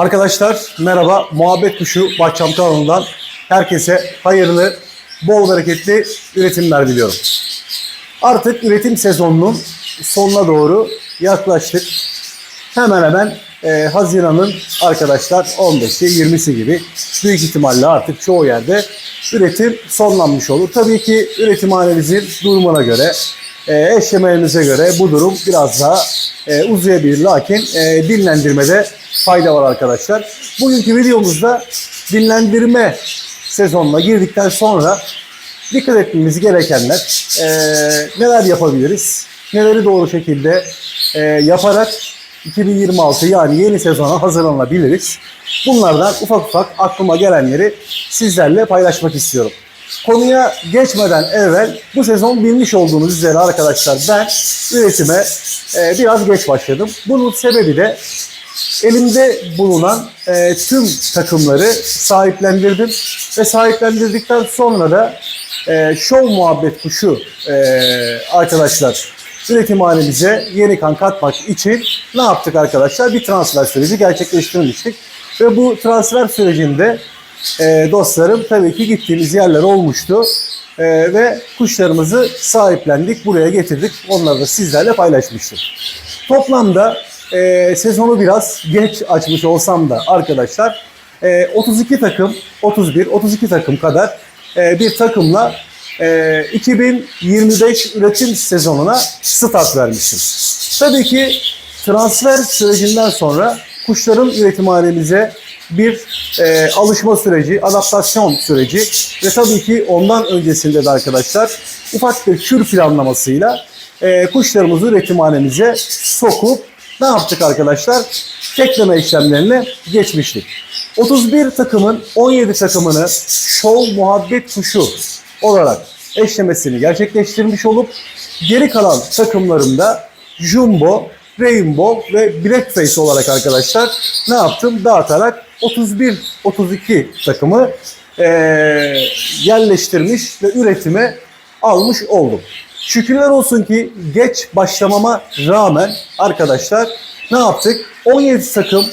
Arkadaşlar merhaba. Muhabbet Kuşu Bahçam kanalından herkese hayırlı, bol bereketli üretimler diliyorum. Artık üretim sezonunun sonuna doğru yaklaştık. Hemen hemen e, Haziran'ın arkadaşlar 15'i 20'si gibi büyük ihtimalle artık çoğu yerde üretim sonlanmış olur. Tabii ki üretimhanemizin durumuna göre, e, eşlemelerimize göre bu durum biraz daha e, uzayabilir. Lakin e, dinlendirmede fayda var arkadaşlar. Bugünkü videomuzda dinlendirme sezonuna girdikten sonra dikkat etmemiz gerekenler e, neler yapabiliriz? Neleri doğru şekilde e, yaparak 2026 yani yeni sezona hazırlanabiliriz. Bunlardan ufak ufak aklıma gelenleri sizlerle paylaşmak istiyorum. Konuya geçmeden evvel bu sezon bilmiş olduğunuz üzere arkadaşlar ben üretime e, biraz geç başladım. Bunun sebebi de elimde bulunan e, tüm takımları sahiplendirdim ve sahiplendirdikten sonra da e, Show Muhabbet Kuşu e, arkadaşlar üretimhanemize yeni kan katmak için ne yaptık arkadaşlar? Bir transfer süreci gerçekleştirmiştik. Ve bu transfer sürecinde e, dostlarım tabii ki gittiğimiz yerler olmuştu. E, ve kuşlarımızı sahiplendik, buraya getirdik. Onları da sizlerle paylaşmıştım. Toplamda e, sezonu biraz geç açmış olsam da arkadaşlar e, 32 takım, 31, 32 takım kadar e, bir takımla e, 2025 üretim sezonuna start vermiştim. Tabii ki transfer sürecinden sonra kuşların üretimhanemize bir e, alışma süreci, adaptasyon süreci ve tabii ki ondan öncesinde de arkadaşlar ufak bir kür planlamasıyla e, kuşlarımızı üretimhanemize sokup ne yaptık arkadaşlar? Tekleme işlemlerine geçmiştik. 31 takımın 17 takımını Show Muhabbet Kuşu olarak eşlemesini gerçekleştirmiş olup geri kalan takımlarımda Jumbo, Rainbow ve Blackface olarak arkadaşlar ne yaptım? Dağıtarak 31-32 takımı eee, yerleştirmiş ve üretime almış oldum. Şükürler olsun ki geç başlamama rağmen arkadaşlar ne yaptık? 17 takım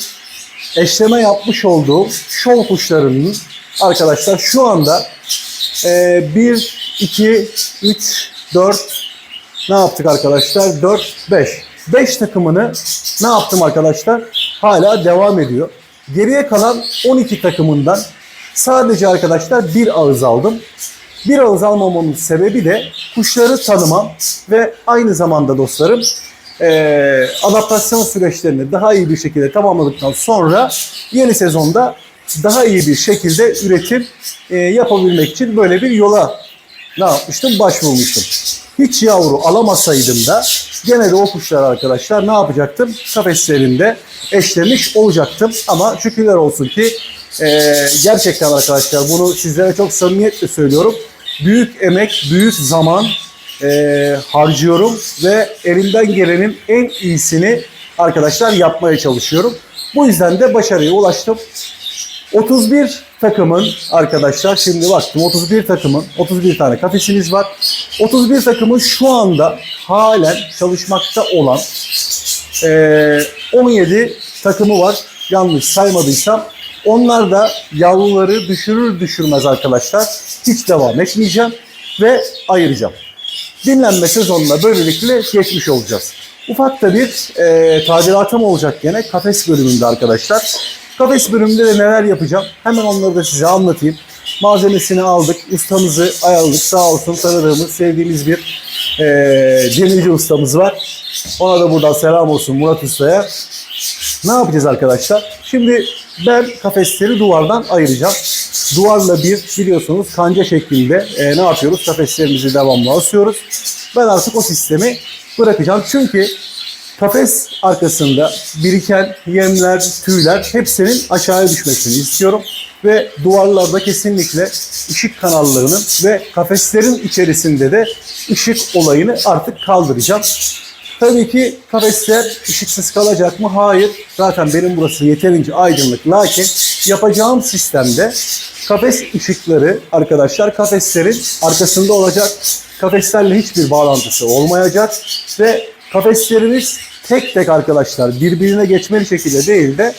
eşleme yapmış olduğum şov kuşlarının arkadaşlar şu anda e, 1, 2, 3, 4 ne yaptık arkadaşlar? 4, 5. 5 takımını ne yaptım arkadaşlar? Hala devam ediyor. Geriye kalan 12 takımından sadece arkadaşlar bir ağız aldım. Bir ağız almamamın sebebi de kuşları tanımam ve aynı zamanda dostlarım eee, adaptasyon süreçlerini daha iyi bir şekilde tamamladıktan sonra yeni sezonda daha iyi bir şekilde üretim eee, yapabilmek için böyle bir yola ne yapmıştım? Başvurmuştum. Hiç yavru alamasaydım da gene de o kuşlar arkadaşlar ne yapacaktım? Kafeslerinde eşlemiş olacaktım. Ama şükürler olsun ki eee, gerçekten arkadaşlar bunu sizlere çok samimiyetle söylüyorum. Büyük emek, büyük zaman eee, harcıyorum ve elimden gelenin en iyisini arkadaşlar yapmaya çalışıyorum. Bu yüzden de başarıya ulaştım. 31 takımın arkadaşlar şimdi baktım 31 takımın 31 tane kafesimiz var. 31 takımın şu anda halen çalışmakta olan eee, 17 takımı var. Yanlış saymadıysam. Onlar da yavruları düşürür düşürmez arkadaşlar. Hiç devam etmeyeceğim ve ayıracağım. Dinlenme sezonuna böylelikle geçmiş olacağız. Ufak da bir e, tadilatım olacak gene kafes bölümünde arkadaşlar. Kafes bölümünde de neler yapacağım hemen onları da size anlatayım. Malzemesini aldık, ustamızı ayarladık. Sağ olsun tanıdığımız, sevdiğimiz bir e, demirci ustamız var. Ona da buradan selam olsun Murat Usta'ya. Ne yapacağız arkadaşlar? Şimdi ben kafesleri duvardan ayıracağım. Duvarla bir biliyorsunuz kanca şeklinde e, ne yapıyoruz? Kafeslerimizi devamlı asıyoruz. Ben artık o sistemi bırakacağım. Çünkü kafes arkasında biriken yemler, tüyler hepsinin aşağıya düşmesini istiyorum. Ve duvarlarda kesinlikle ışık kanallarının ve kafeslerin içerisinde de ışık olayını artık kaldıracağım. Tabii ki kafesler ışıksız kalacak mı? Hayır. Zaten benim burası yeterince aydınlık. Lakin yapacağım sistemde kafes ışıkları arkadaşlar kafeslerin arkasında olacak. Kafeslerle hiçbir bağlantısı olmayacak ve kafeslerimiz tek tek arkadaşlar birbirine geçmeli şekilde değil de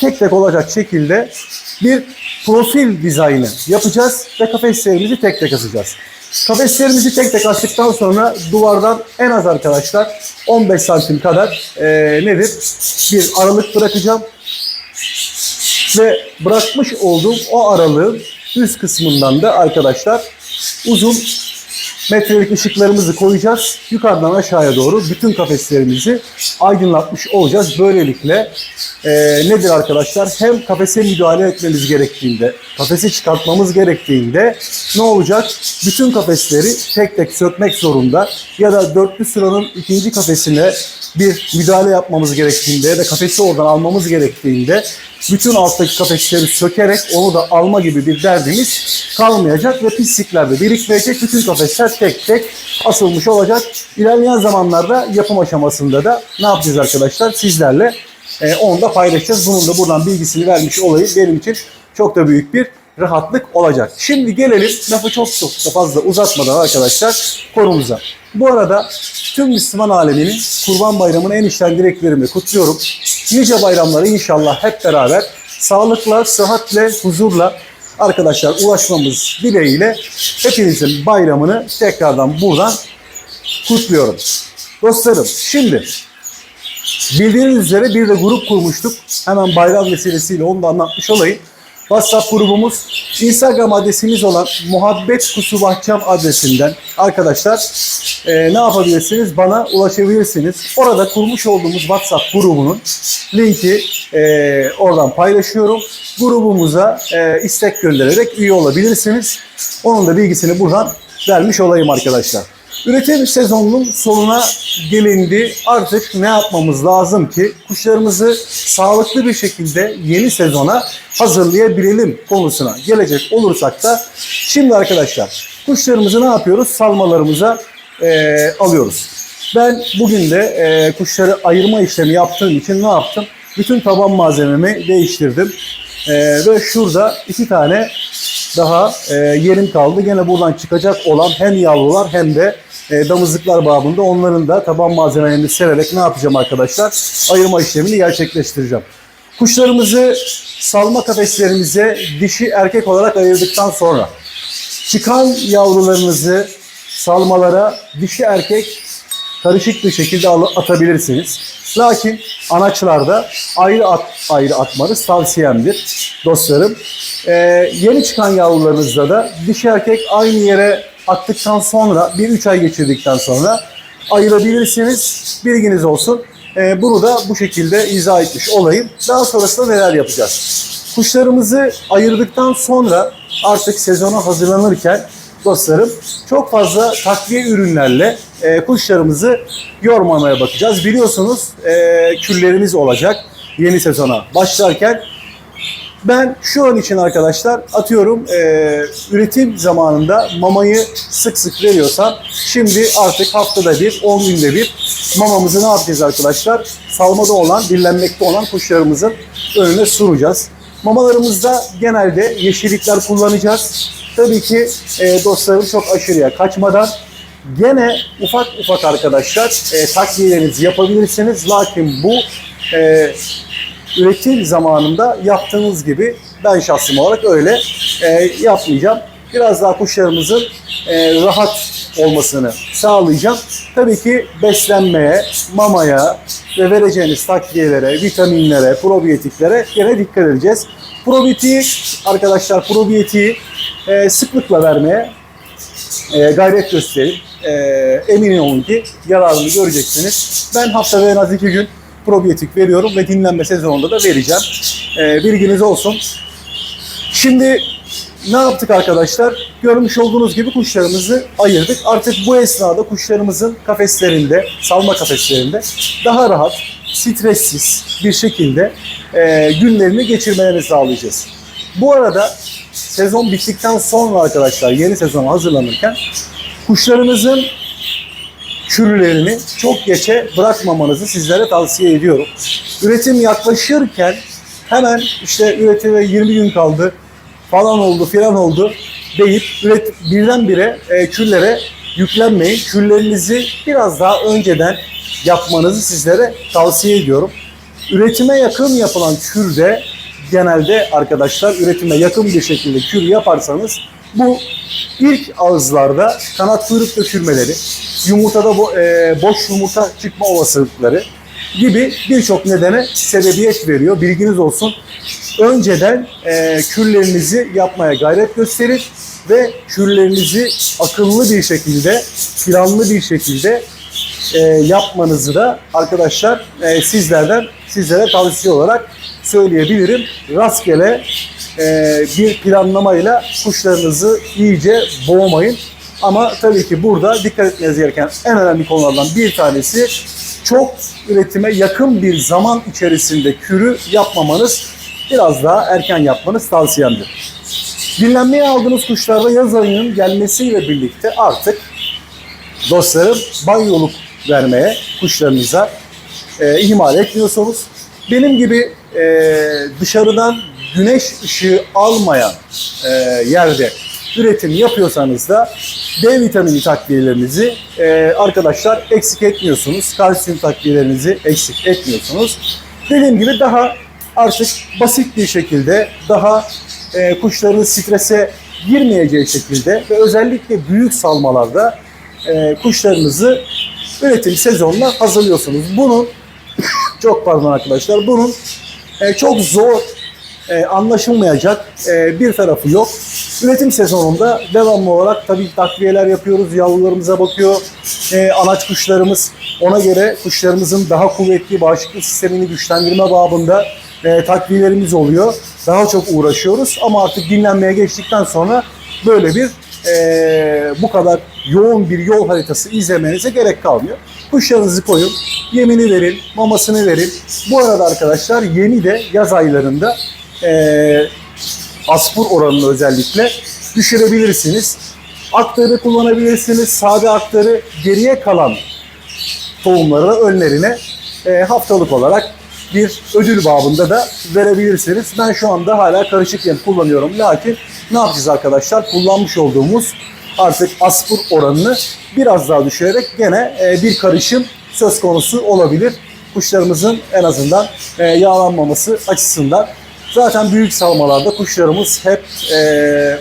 tek tek olacak şekilde bir profil dizaynı yapacağız ve kafeslerimizi tek tek asacağız. Kafeslerimizi tek tek açtıktan sonra duvardan en az arkadaşlar 15 santim kadar eee, nedir? Bir aralık bırakacağım ve bırakmış olduğum o aralığın üst kısmından da arkadaşlar uzun metrelik ışıklarımızı koyacağız. Yukarıdan aşağıya doğru bütün kafeslerimizi aydınlatmış olacağız. Böylelikle e, nedir arkadaşlar? Hem kafese müdahale etmemiz gerektiğinde, kafesi çıkartmamız gerektiğinde ne olacak? Bütün kafesleri tek tek sökmek zorunda ya da dörtlü sıranın ikinci kafesine bir müdahale yapmamız gerektiğinde ya da kafesi oradan almamız gerektiğinde bütün alttaki kafesleri sökerek onu da alma gibi bir derdimiz kalmayacak ve pislikler de birikmeyecek. Bütün kafesler tek tek asılmış olacak. İlerleyen zamanlarda yapım aşamasında da ne yapacağız arkadaşlar? Sizlerle e, onu da paylaşacağız. Bunun da buradan bilgisini vermiş olayım. Benim için çok da büyük bir rahatlık olacak. Şimdi gelelim lafı çok çok da fazla uzatmadan arkadaşlar konumuza. Bu arada tüm Müslüman aleminin Kurban Bayramı'nın en içten dileklerimi kutluyorum. Nice bayramları inşallah hep beraber sağlıkla, sıhhatle, huzurla arkadaşlar ulaşmamız dileğiyle hepinizin bayramını tekrardan buradan kutluyorum. Dostlarım şimdi bildiğiniz üzere bir de grup kurmuştuk. Hemen bayram vesilesiyle onu da anlatmış olayım. WhatsApp grubumuz, Instagram adresimiz olan Muhabbet Kusu Bahçam adresinden arkadaşlar e, ne yapabilirsiniz? Bana ulaşabilirsiniz. Orada kurmuş olduğumuz WhatsApp grubunun linki e, oradan paylaşıyorum. Grubumuza e, istek göndererek üye olabilirsiniz. Onun da bilgisini buradan vermiş olayım arkadaşlar. Üretim sezonunun sonuna gelindi. Artık ne yapmamız lazım ki kuşlarımızı sağlıklı bir şekilde yeni sezona hazırlayabilelim konusuna gelecek olursak da şimdi arkadaşlar kuşlarımızı ne yapıyoruz? Salmalarımıza eee, alıyoruz. Ben bugün de eee, kuşları ayırma işlemi yaptığım için ne yaptım? Bütün taban malzememi değiştirdim. Eee, ve şurada iki tane daha e, yerim kaldı. Gene buradan çıkacak olan hem yavrular hem de e, damızlıklar babında onların da taban malzemelerini sererek ne yapacağım arkadaşlar? Ayırma işlemini gerçekleştireceğim. Kuşlarımızı salma kafeslerimize dişi erkek olarak ayırdıktan sonra çıkan yavrularınızı salmalara dişi erkek karışık bir şekilde atabilirsiniz. Lakin anaçlarda ayrı at, ayrı atmanız tavsiyemdir dostlarım. Ee, yeni çıkan yavrularınızda da dişi erkek aynı yere attıktan sonra bir üç ay geçirdikten sonra ayırabilirsiniz. Bilginiz olsun. Ee, bunu da bu şekilde izah etmiş olayım. Daha sonrasında neler yapacağız? Kuşlarımızı ayırdıktan sonra artık sezona hazırlanırken dostlarım çok fazla takviye ürünlerle e, kuşlarımızı yormamaya bakacağız. Biliyorsunuz e, küllerimiz olacak yeni sezona başlarken. Ben şu an için arkadaşlar atıyorum e, üretim zamanında mamayı sık sık veriyorsam şimdi artık haftada bir, 10 günde bir mamamızı ne yapacağız arkadaşlar? Salmada olan, dinlenmekte olan kuşlarımızın önüne sunacağız. Mamalarımızda genelde yeşillikler kullanacağız. Tabii ki e, dostlarım çok aşırıya kaçmadan gene ufak ufak arkadaşlar e, takviyelerinizi yapabilirsiniz. Lakin bu e, üretim zamanında yaptığınız gibi ben şahsım olarak öyle e, yapmayacağım. Biraz daha kuşlarımızın e, rahat olmasını sağlayacağım. Tabii ki beslenmeye, mamaya ve vereceğiniz takviyelere, vitaminlere, probiyotiklere yine dikkat edeceğiz. Probiyetiği arkadaşlar probiyetiği e, sıklıkla vermeye e, gayret gösterin. E, emin olun ki yararını göreceksiniz. Ben haftada en az iki gün probiyotik veriyorum ve dinlenme sezonunda da vereceğim. E, bilginiz olsun. Şimdi ne yaptık arkadaşlar? Görmüş olduğunuz gibi kuşlarımızı ayırdık. Artık bu esnada kuşlarımızın kafeslerinde, salma kafeslerinde daha rahat, stressiz bir şekilde e, günlerini geçirmelerini sağlayacağız. Bu arada sezon bittikten sonra arkadaşlar yeni sezona hazırlanırken kuşlarınızın kürlerini çok geçe bırakmamanızı sizlere tavsiye ediyorum. Üretim yaklaşırken hemen işte üretime 20 gün kaldı falan oldu filan oldu deyip üret, birdenbire e, küllere yüklenmeyin. Küllerinizi biraz daha önceden yapmanızı sizlere tavsiye ediyorum. Üretime yakın yapılan kürde genelde arkadaşlar üretime yakın bir şekilde kür yaparsanız bu ilk ağızlarda kanat kuyruk dökülmeleri, yumurtada bo- e, boş yumurta çıkma olasılıkları gibi birçok nedene sebebiyet veriyor. Bilginiz olsun. Önceden e, kürlerinizi yapmaya gayret gösterin ve kürlerinizi akıllı bir şekilde, planlı bir şekilde e, yapmanızı da arkadaşlar e, sizlerden sizlere tavsiye olarak söyleyebilirim. Rastgele bir planlamayla kuşlarınızı iyice boğmayın. Ama tabii ki burada dikkat etmeniz gereken en önemli konulardan bir tanesi çok üretime yakın bir zaman içerisinde kürü yapmamanız biraz daha erken yapmanız tavsiyemdir. Dinlenmeye aldığınız kuşlarda yaz ayının gelmesiyle birlikte artık dostlarım banyoluk vermeye kuşlarınıza e, ihmal etmiyorsunuz. Benim gibi e, dışarıdan güneş ışığı almayan e, yerde üretim yapıyorsanız da D vitamini takviyelerinizi e, arkadaşlar eksik etmiyorsunuz. Kalsiyum takviyelerinizi eksik etmiyorsunuz. Dediğim gibi daha artık basit bir şekilde daha e, kuşların strese girmeyeceği şekilde ve özellikle büyük salmalarda e, kuşlarınızı üretim sezonuna hazırlıyorsunuz. Bunun çok pardon arkadaşlar. Bunun e, çok zor e, anlaşılmayacak e, bir tarafı yok. Üretim sezonunda devamlı olarak tabii takviyeler yapıyoruz. Yavrularımıza bakıyor. E, anaç kuşlarımız ona göre kuşlarımızın daha kuvvetli bağışıklık sistemini güçlendirme babında e, takviyelerimiz oluyor. Daha çok uğraşıyoruz ama artık dinlenmeye geçtikten sonra böyle bir e, bu kadar yoğun bir yol haritası izlemenize gerek kalmıyor. Kuşlarınızı koyun, yemini verin, mamasını verin. Bu arada arkadaşlar yeni de yaz aylarında e, aspur oranını özellikle düşürebilirsiniz. Aktarı kullanabilirsiniz. Sade aktarı geriye kalan tohumlarına, önlerine e, haftalık olarak bir ödül babında da verebilirsiniz. Ben şu anda hala karışık yem kullanıyorum. Lakin ne yapacağız arkadaşlar? Kullanmış olduğumuz artık aspur oranını biraz daha düşürerek gene e, bir karışım söz konusu olabilir. Kuşlarımızın en azından e, yağlanmaması açısından. Zaten büyük salmalarda kuşlarımız hep e,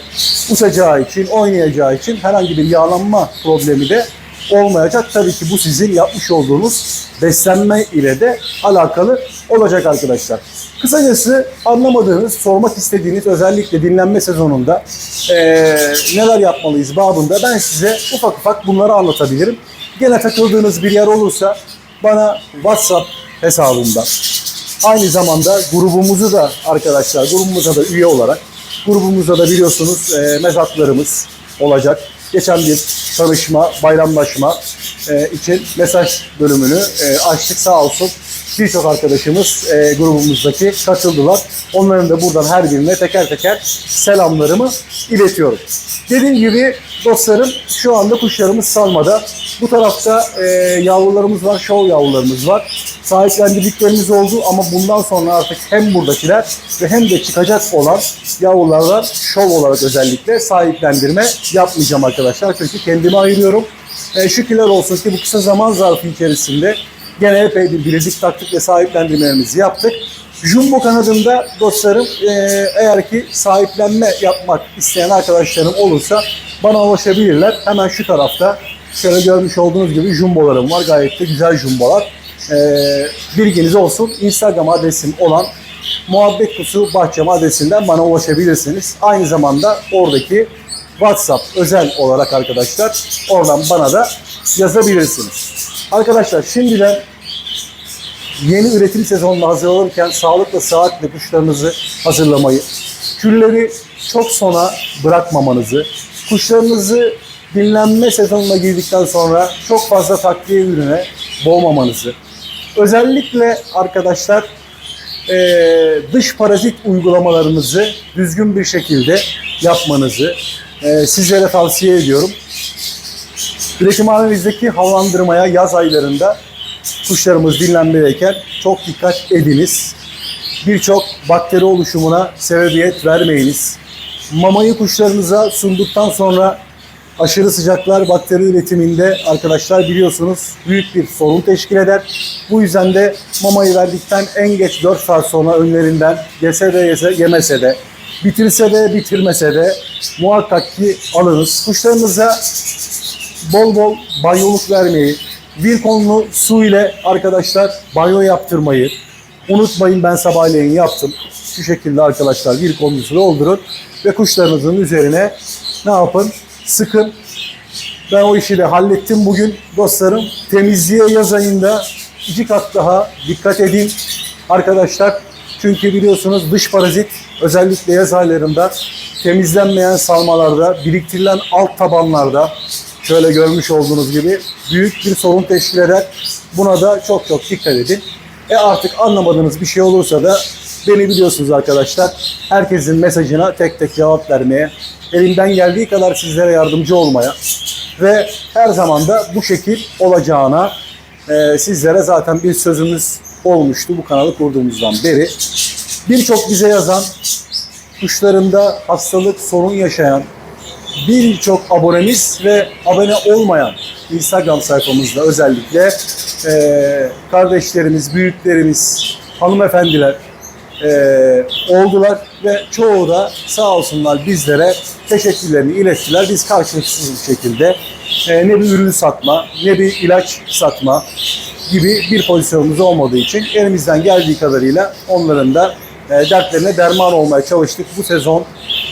uçacağı için, oynayacağı için herhangi bir yağlanma problemi de olmayacak. Tabii ki bu sizin yapmış olduğunuz beslenme ile de alakalı olacak arkadaşlar. Kısacası anlamadığınız, sormak istediğiniz özellikle dinlenme sezonunda eee, neler yapmalıyız babında ben size ufak ufak bunları anlatabilirim. Gene takıldığınız bir yer olursa bana WhatsApp hesabımdan Aynı zamanda grubumuzu da arkadaşlar grubumuza da üye olarak grubumuzda da biliyorsunuz e, mezatlarımız olacak. Geçen bir tanışma, bayramlaşma e, için mesaj bölümünü e, açtık sağ olsun. Birçok arkadaşımız e, grubumuzdaki katıldılar. Onların da buradan her birine teker teker selamlarımı iletiyorum. Dediğim gibi dostlarım şu anda kuşlarımız salmada. Bu tarafta e, yavrularımız var, şov yavrularımız var. Sahiplendirdiklerimiz oldu ama bundan sonra artık hem buradakiler ve hem de çıkacak olan yavrularla şov olarak özellikle sahiplendirme yapmayacağım arkadaşlar. Çünkü kendime ayırıyorum. E, şükürler olsun ki bu kısa zaman zarfı içerisinde gene epey bir bilezik taktık ve sahiplendirmelerimizi yaptık. Jumbo kanadında dostlarım e, eğer ki sahiplenme yapmak isteyen arkadaşlarım olursa bana ulaşabilirler. Hemen şu tarafta şöyle görmüş olduğunuz gibi jumbolarım var. Gayet de güzel jumbolar. E, bilginiz olsun. Instagram adresim olan Muhabbet Kusu Bahçem adresinden bana ulaşabilirsiniz. Aynı zamanda oradaki WhatsApp özel olarak arkadaşlar oradan bana da yazabilirsiniz. Arkadaşlar şimdiden yeni üretim sezonuna hazırlanırken sağlıkla sıhhatle kuşlarınızı hazırlamayı, külleri çok sona bırakmamanızı, kuşlarınızı dinlenme sezonuna girdikten sonra çok fazla takviye ürüne boğmamanızı, özellikle arkadaşlar eee, dış parazit uygulamalarınızı düzgün bir şekilde yapmanızı eee, sizlere tavsiye ediyorum. Üretimhanenizdeki havalandırmaya yaz aylarında kuşlarımız dinlenmedeyken çok dikkat ediniz. Birçok bakteri oluşumuna sebebiyet vermeyiniz. Mamayı kuşlarınıza sunduktan sonra Aşırı sıcaklar bakteri üretiminde arkadaşlar biliyorsunuz büyük bir sorun teşkil eder. Bu yüzden de mamayı verdikten en geç 4 saat sonra önlerinden yese de yese, yemese de bitirse de bitirmese de muhakkak ki alınız. Kuşlarınıza bol bol banyoluk vermeyi, Wilcon'lu su ile arkadaşlar banyo yaptırmayı unutmayın ben sabahleyin yaptım. Şu şekilde arkadaşlar Wilcon'lu su doldurun ve kuşlarınızın üzerine ne yapın? Sıkın. Ben o işi de hallettim bugün dostlarım. Temizliğe yaz ayında iki kat daha dikkat edin arkadaşlar. Çünkü biliyorsunuz dış parazit özellikle yaz aylarında temizlenmeyen salmalarda, biriktirilen alt tabanlarda şöyle görmüş olduğunuz gibi büyük bir sorun teşkil eder. Buna da çok çok dikkat edin. E artık anlamadığınız bir şey olursa da beni biliyorsunuz arkadaşlar. Herkesin mesajına tek tek cevap vermeye, elimden geldiği kadar sizlere yardımcı olmaya ve her zaman da bu şekil olacağına e, sizlere zaten bir sözümüz olmuştu bu kanalı kurduğumuzdan beri. Birçok bize yazan, kuşlarında hastalık sorun yaşayan birçok abonemiz ve abone olmayan Instagram sayfamızda özellikle e, kardeşlerimiz, büyüklerimiz, hanımefendiler e, oldular ve çoğu da sağ olsunlar bizlere teşekkürlerini ilettiler. Biz karşılıksız bir şekilde e, ne bir ürün satma, ne bir ilaç satma gibi bir pozisyonumuz olmadığı için elimizden geldiği kadarıyla onların da e, dertlerine derman olmaya çalıştık. Bu sezon,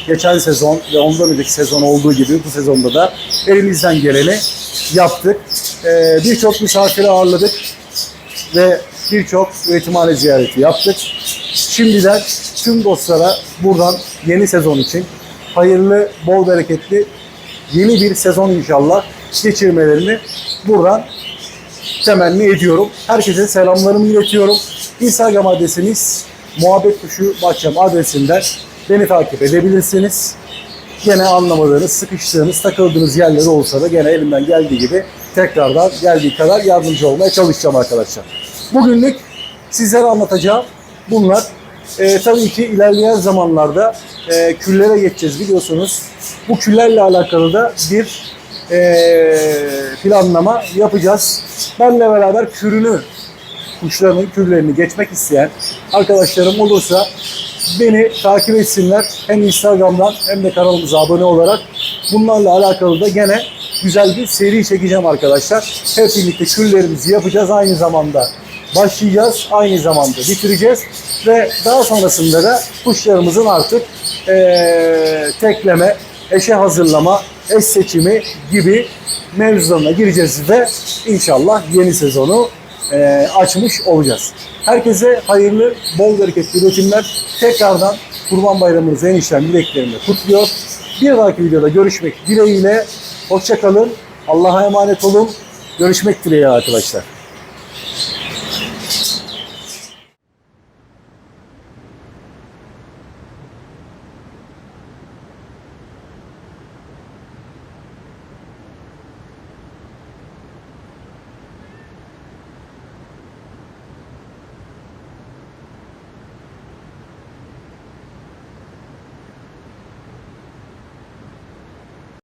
geçen sezon ve ondan önceki sezon olduğu gibi bu sezonda da elimizden geleni yaptık. E, Birçok misafiri ağırladık ve birçok üretimhane ziyareti yaptık. Şimdiden tüm dostlara buradan yeni sezon için hayırlı, bol bereketli yeni bir sezon inşallah geçirmelerini buradan temenni ediyorum. Herkese selamlarımı iletiyorum. Instagram adresimiz muhabbet kuşu bahçem adresinden beni takip edebilirsiniz. Gene anlamadığınız, sıkıştığınız, takıldığınız yerleri olsa da gene elimden geldiği gibi tekrardan geldiği kadar yardımcı olmaya çalışacağım arkadaşlar. Bugünlük sizlere anlatacağım bunlar. Ee, tabii ki ilerleyen zamanlarda e, küllere geçeceğiz biliyorsunuz. Bu küllerle alakalı da bir e, planlama yapacağız. Benle beraber kürünü, kuşlarının kürlerini geçmek isteyen arkadaşlarım olursa beni takip etsinler. Hem Instagram'dan hem de kanalımıza abone olarak. Bunlarla alakalı da gene güzel bir seri çekeceğim arkadaşlar. Hep birlikte küllerimizi yapacağız. Aynı zamanda başlayacağız. Aynı zamanda bitireceğiz. Ve daha sonrasında da kuşlarımızın artık eee, tekleme, eşe hazırlama, eş seçimi gibi mevzularına gireceğiz ve inşallah yeni sezonu eee, açmış olacağız. Herkese hayırlı, bol bereketli üretimler. Tekrardan Kurban Bayramınızı en içten dileklerimle kutluyor. Bir dahaki videoda görüşmek dileğiyle. Hoşçakalın. Allah'a emanet olun. Görüşmek dileğiyle arkadaşlar.